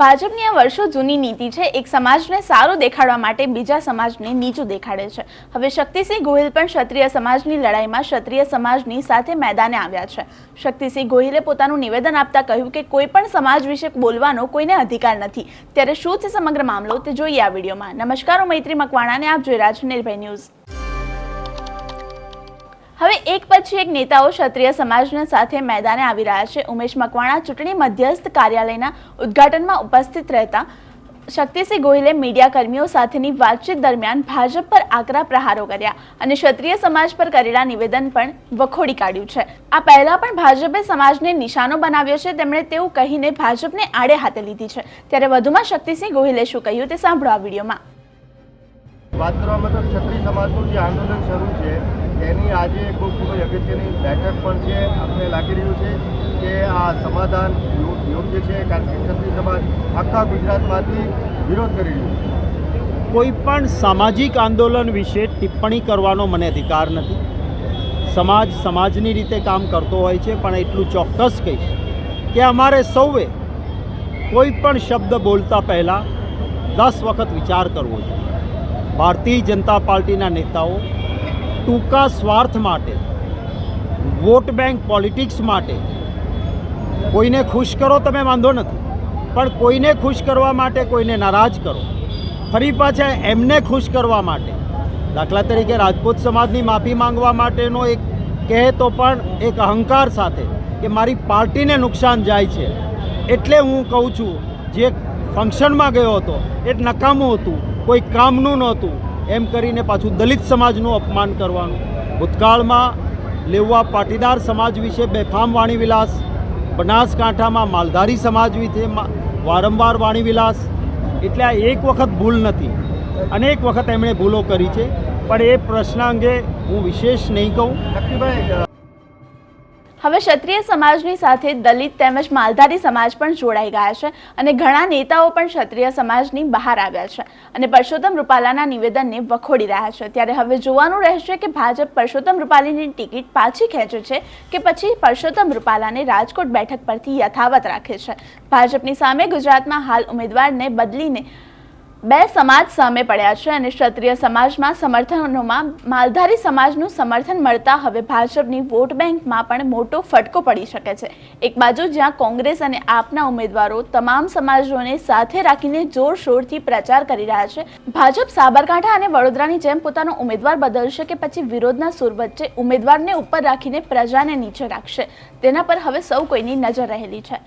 ભાજપની આ વર્ષો જૂની નીતિ છે. એક સમાજને સારું દેખાડવા માટે બીજા સમાજને નીચું દેખાડે છે. હવે શક્તિસિંહ ગોહિલ પણ ક્ષત્રિય સમાજની લડાઈમાં ક્ષત્રિય સમાજની સાથે મેદાને આવ્યા છે. શક્તિસિંહ ગોહિલે પોતાનું નિવેદન આપતા કહ્યું કે કોઈ પણ સમાજ વિશે બોલવાનો કોઈને અધિકાર નથી. ત્યારે શું છે સમગ્ર મામલો તે જોઈએ આ વિડીયોમાં. નમસ્કાર, મૈત્રી મકવાણાને. આપ જોઈ રહ્યા છો નિર્ભય ન્યૂઝ. એક પછી એક નેતાઓ ક્ષત્રિય સમાજના સાથે મેદાને આવી રહ્યા છે. ઉમેશ મકવાણા ચૂંટણી મધ્યસ્થ કાર્યાલયના ઉદ્ઘાટનમાં ઉપસ્થિત રહેતા શક્તિસિંહ ગોહિલે મીડિયાકર્મીઓ સાથેની વાતચીત દરમિયાન ભાજપ પર આકરા પ્રહારો કર્યા અને ક્ષત્રિય સમાજ પર કરેલા નિવેદન પણ વખોડી કાઢ્યું છે. આ પહેલા પણ ભાજપે સમાજને નિશાનો બનાવ્યો છે. તેમણે તેવું કહીને ભાજપને આડે હાથે લીધી છે. ત્યારે વધુમાં શક્તિસિંહ ગોહિલે શું કહ્યું તે સાંભળો આ વિડીયોમાં. વાત કરવામાં તો ક્ષત્રિય સમાજનું જે આંદોલન શરૂ છે, એની આજે ખૂબ ખૂબ જ અગત્યની બેઠક પણ છે આપણે લાગી રહ્યું છે કે આ સમાધાન યોગ્ય છે, કારણ કે ક્ષત્રિય સમાજ આખા ગુજરાતમાંથી વિરોધ કરી રહ્યું છે. કોઈ પણ સામાજિક આંદોલન વિશે ટિપ્પણી કરવાનો મને અધિકાર નથી. સમાજ સમાજની રીતે કામ કરતો હોય છે, પણ એટલું ચોક્કસ કહીશ કે અમારે સૌએ કોઈ પણ શબ્દ બોલતા પહેલાં દસ વખત વિચાર કરવો જોઈએ. ભારતીય જનતા પાર્ટીના નેતાઓ ટૂંકા સ્વાર્થ માટે, વોટ બેંક પોલિટિક્સ માટે, કોઈને ખુશ કરો તમે વાંધો નથી, પણ કોઈને ખુશ કરવા માટે, કોઈને નારાજ કરો. ફરી પાછા એમને ખુશ કરવા માટે, દાખલા તરીકે રાજપૂત સમાજની માફી માંગવા માટેનો એક કહે તો પણ એક અહંકાર સાથે કે મારી પાર્ટીને નુકસાન જાય છે. એટલે હું કહું છું, જે ફંક્શનમાં ગયો હતો, એ નકામું હતું. કોઈ કામનું નહોતું. એમ કરીને પાછું દલિત સમાજનું અપમાન કરવાનું. ભૂતકાળમાં લેવા પાટીદાર સમાજ વિશે બેફામ વાણીવિલાસ, બનાસકાંઠામાં માલધારી સમાજ વિશે વારંવાર વાણીવિલાસ. એટલે આ એક વખત ભૂલ નથી. અનેક વખત એમણે ભૂલો કરી છે. પણ એ પ્રશ્ન અંગે હું વિશેષ નહીં કહું. હવે ક્ષત્રિય સમાજની સાથે દલિત તેમજ માલધારી સમાજ પણ જોડાઈ ગયા છે અને ઘણા નેતાઓ પણ ક્ષત્રિય સમાજની બહાર આવ્યા છે. અને પરસોત્તમ રૂપાલાના નિવેદનને વખોડી રહ્યા છે. ત્યારે હવે જોવાનું રહેશે કે ભાજપ પરસોત્તમ રૂપાલાની ટિકિટ પાછી ખેંચે છે કે પછી પરસોત્તમ રૂપાલાને રાજકોટ બેઠક પરથી યથાવત રાખે છે. ભાજપની સામે ગુજરાતમાં હાલ ઉમેદવારને બદલીને બે સમાજ સામે પડ્યા છે અને ક્ષત્રિય સમાજમાં સમર્થનોમાં માલધારી સમાજનું સમર્થન મળતા હવે ભાજપની વોટ બેંકમાં પણ મોટો ફટકો પડી શકે છે. એક બાજુ જ્યાં કોંગ્રેસ અને આપના ઉમેદવારો તમામ સમાજોને સાથે રાખીને જોરશોરથી પ્રચાર કરી રહ્યા છે. ભાજપ સાબરકાંઠા અને વડોદરાની જેમ પોતાનો ઉમેદવાર બદલશે કે પછી વિરોધના સુર વચ્ચે ઉમેદવારને ઉપર રાખીને પ્રજાને નીચે રાખશે. તેના પર હવે સૌ કોઈની નજર રહેલી છે.